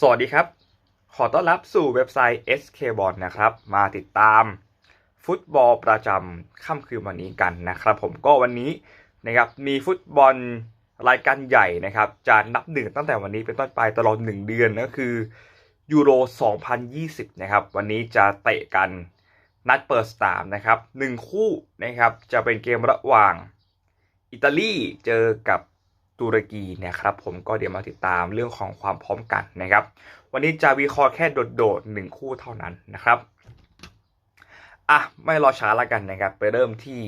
สวัสดีครับ ขอต้อนรับสู่เว็บไซต์ SK b o l นะครับ มาติดตามฟุตบอลประจำค่ำคืนวันนี้กันนะครับผมก็วันนี้นะครับมีฟุตบอลรายการใหญ่นะครับจะนับหนึ่งตั้งแต่วันนี้เป็นต้นไปตลอด 1 เดือนก็คือยูโร 2020 นะครับ วันนี้จะเตะกันนัดเปิดสนามนะครับหนึ่งคู่นะครับจะเป็นเกมระหว่างอิตาลีเจอกับ ตุรกีนะครับผมก็เดี๋ยวมาติดตามเรื่องของความพร้อมกันนะครับ วันนี้จะวิเคราะห์แค่โดดๆหนึ่งคู่เท่านั้นนะครับอะไม่รอช้าละกันนะครับ ไปเริ่มที่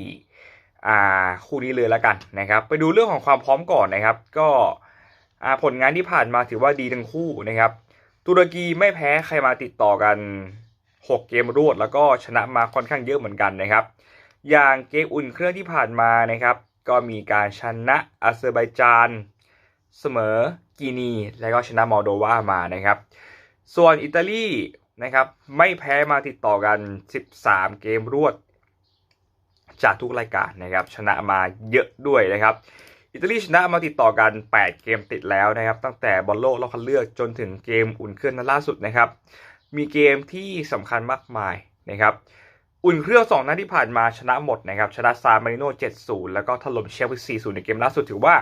อ่าคู่นี้เลยละกันนะครับ ไปดูเรื่องของความพร้อมก่อนนะครับ ก็อ่าผลงานที่ผ่านมาถือว่าดีทั้งคู่นะครับ ตุรกีไม่แพ้ใครมาติดต่อกัน6เกมรวดแล้วก็ชนะมาค่อนข้างเยอะเหมือนกันนะครับ อย่างเกมอุ่นเครื่องที่ผ่านมานะครับ ก็มีการชนะอาเซอร์ไบจาน เสมอกีนี และก็ชนะมอลโดวามานะครับ ส่วนอิตาลีนะครับไม่แพ้มาติดต่อกัน 13 เกมรวด จากทุกรายการนะครับ ชนะมาเยอะด้วยนะครับ อิตาลีชนะมาติดต่อกัน 8 เกมติดแล้วนะครับ ตั้งแต่บอลโลกรอบคัดเลือกจนถึงเกมอุ่นเครื่องนัดล่าสุดนะครับ มีเกมที่สำคัญมากมายนะครับ อุ่นเครื่องสองนัดที่ผ่านมาชนะหมดนะครับชนะซามาริโน่7-0แล้วก็ถล่มเชลซี4-0ในเกมล่าสุดถือว่า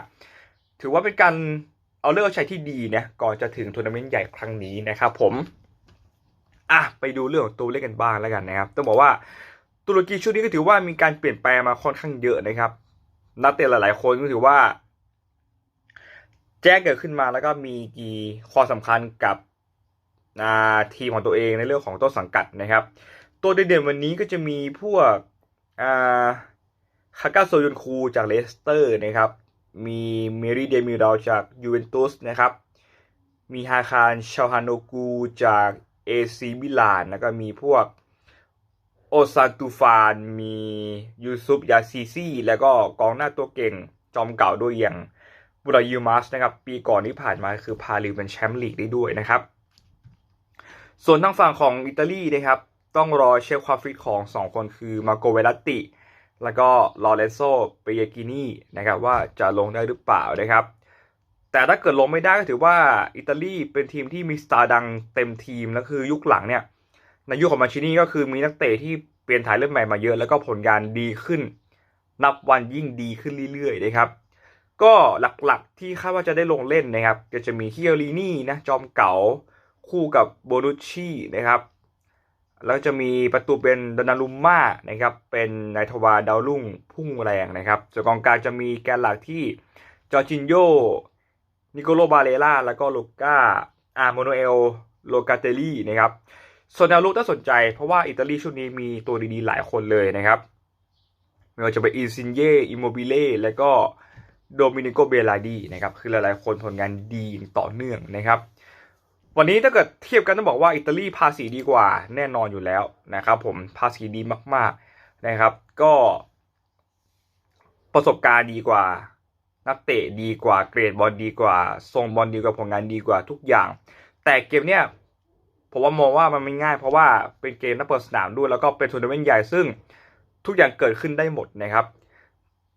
ถือว่าเป็นการเอาเลือกใช้ที่ดีนะก่อนจะถึงทัวร์นาเมนต์ใหญ่ครั้งนี้นะครับผมอะไปดูเรื่องของตัวเลขกันบ้างแล้วกันนะครับ ต้องบอกว่าตุรกีชุดนี้ก็ถือว่ามีการเปลี่ยนแปลงมาค่อนข้างเยอะนะครับ นักเตะหลายๆ คนก็ถือว่า แจ้งเกิดขึ้นมาแล้วก็มีกี่ความสำคัญกับทีมของตัวเองในเรื่องของต้นสังกัดนะครับ ตัวเด่นๆวันนี้ก็จะมีพวกอ่าคากาโซยุนคูจากเลสเตอร์นะครับ มีเมริเดมิราจากยูเวนตุสนะครับ มีฮาคารชาฮานโนกูจากเอซีมิลาน แล้วก็มีพวกโอซานตูฟาน มียูซุปยาซีซีแล้วก็กองหน้าตัวเก่งจอมเก่าด้วยอย่างบุรายูมัสนะครับ ปีก่อนที่ผ่านมาคือพาลิวเป็นแชมป์ลีกได้ด้วยนะครับ ส่วนทางฝั่งของอิตาลีนะครับ ต้องรอเช็คความฟิตของ 2 คนคือมาโกเวลัตติ แล้วก็ลอเรนโซเปเยกินีนะครับว่าจะลงได้หรือเปล่านะครับ แต่ถ้าเกิดลงไม่ได้ก็ถือว่าอิตาลีเป็นทีมที่มีสตาร์ดังเต็มทีมแล้วคือยุคหลังเนี่ยในยุคของมาชินีก็คือมีนักเตะที่เปลี่ยนถ่ายเลือดใหม่มาเยอะแล้วก็ผลงานดีขึ้น นับวันยิ่งดีขึ้นเรื่อยๆนะครับก็หลักๆที่คาดว่าจะได้ลงเล่นนะครับ ก็จะมีฮิเอลีนี่นะจอมเก๋าคู่กับโบนุชชีนะครับ แล้วจะมีประตูเป็นดนารุมม่านะครับเป็นนายทวารดาวรุ่งพุ่งแรงนะครับส่วนกองกลางจะมีแกนหลักที่จอร์จินโยนิโคโลบาเลล่าแล้วก็ลูก้าอาร์โมโนเอลโลกาเตลี่นะครับส่วนแนวรุกน่าสนใจเพราะว่าอิตาลีชุดนี้มีตัวดีๆหลายคนเลยนะครับไม่ว่าจะเป็นอินซินเย่อิโมบิเล่และก็โดมินิโกเบลาดีนะครับคือหลายๆคนผลงานดีอย่างต่อเนื่องนะครับ วันนี้ถ้าเกิดเทียบกันต้องบอกว่าอิตาลีภาษีดีกว่าแน่นอนอยู่แล้วนะครับ ผมภาษีดีมากๆนะครับ ก็ประสบการณ์ดีกว่า นักเตะดีกว่าเกรดบอลดีกว่าทรงบอลดีกว่าผลงานดีกว่าทุกอย่าง แต่เกมเนี้ยผมว่ามองว่ามันไม่ง่าย เพราะว่าเป็นเกมนัดเปิดสนามด้วยแล้วก็เป็นทัวร์นาเมนต์ใหญ่ซึ่งทุกอย่างเกิดขึ้นได้หมดนะครับ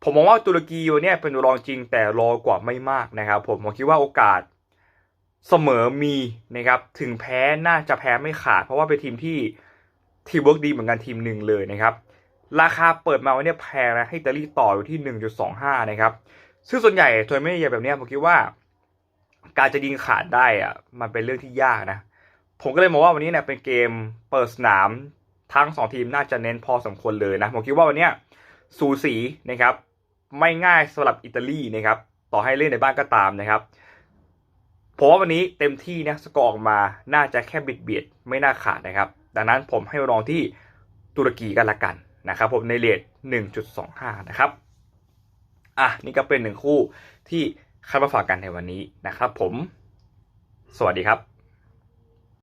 ผมมองว่าตุรกีวันนี้เป็นรองจริงแต่รอกว่าไม่มากนะครับ ผมผมคิดว่าโอกาส เสมอมีนะครับถึงแพ้น่าจะแพ้ไม่ขาด เพราะว่าเป็นทีมที่ทีมเวิร์กดีเหมือนกันทีมหนึ่งเลยนะครับ ราคาเปิดมาวันนี้แพงนะให้อิตาลีต่ออยู่ที่ 1.25 นะครับ ซึ่งส่วนใหญ่ทัวร์นาเมนต์ใหญ่แบบนี้ผมคิดว่า การจะยิงขาดได้อะมันเป็นเรื่องที่ยากนะ ผมก็เลยมองว่าวันนี้เนี่ยเป็นเกมเปิดสนามทั้งสองทีมน่าจะเน้นพอสมควรเลยนะผมคิดว่าวันนี้สูสีนะครับ ไม่ง่ายสำหรับอิตาลีนะครับ ต่อให้เล่นในบ้านก็ตามนะครับ ผมว่าวันนี้เต็มที่นะสกอร์ออกมาน่าจะแค่บิดเบียดไม่น่าขาดนะครับ ดังนั้นผมให้รองที่ตุรกีกันละกันนะครับผมในเลท1.25 นะครับ อะ นี่ก็เป็นหนึ่งคู่ที่คาดมาฝากกันในวันนี้นะครับผม สวัสดีครับ